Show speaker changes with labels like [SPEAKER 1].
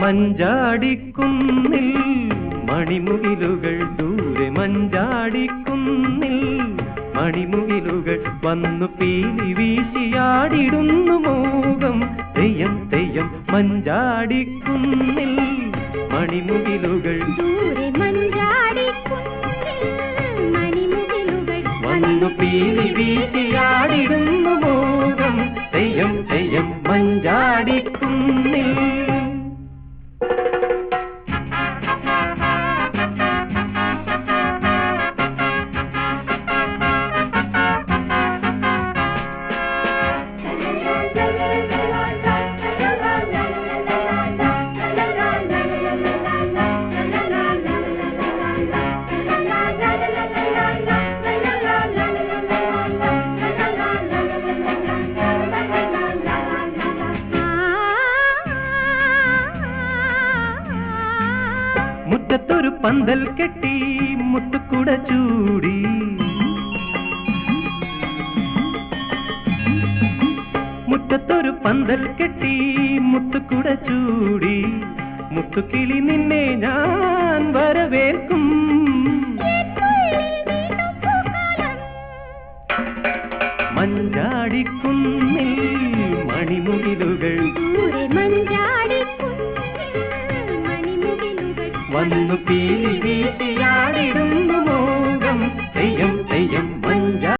[SPEAKER 1] മഞ്ചാടിക്കുന്നിൽ മണിമുകിലുകൾ ദൂരെ മഞ്ചാടിക്കുന്നിൽ മണിമുകിലുകൾ വന്നു പീലി വീശിയാടിടുന്നു മോകം തെയ്യം തെയ്യം മഞ്ചാടിക്കുന്നിൽ മണിമുകിലുകൾ
[SPEAKER 2] ദൂരെ
[SPEAKER 1] വന്നു പീലി വീശിയാടിടുന്നു മോകം തെയ്യം തെയ്യം മഞ്ചാടിക്കുന്നിൽ മുറ്റത്തൊരു പന്തൽ കെട്ടി മുത്തുക്കുട ചൂടി മുറ്റത്തൊരു പന്തൽ കെട്ടി മുത്തുക്കുട ചൂടി മുത്തുക്കിളി നിന്നെ ഞാൻ
[SPEAKER 2] மஞ்சாடி குன்னில் மணிமுகிலுகள்
[SPEAKER 1] വന്നു പീലി വീട്ടിയാടിടുന്നുമോ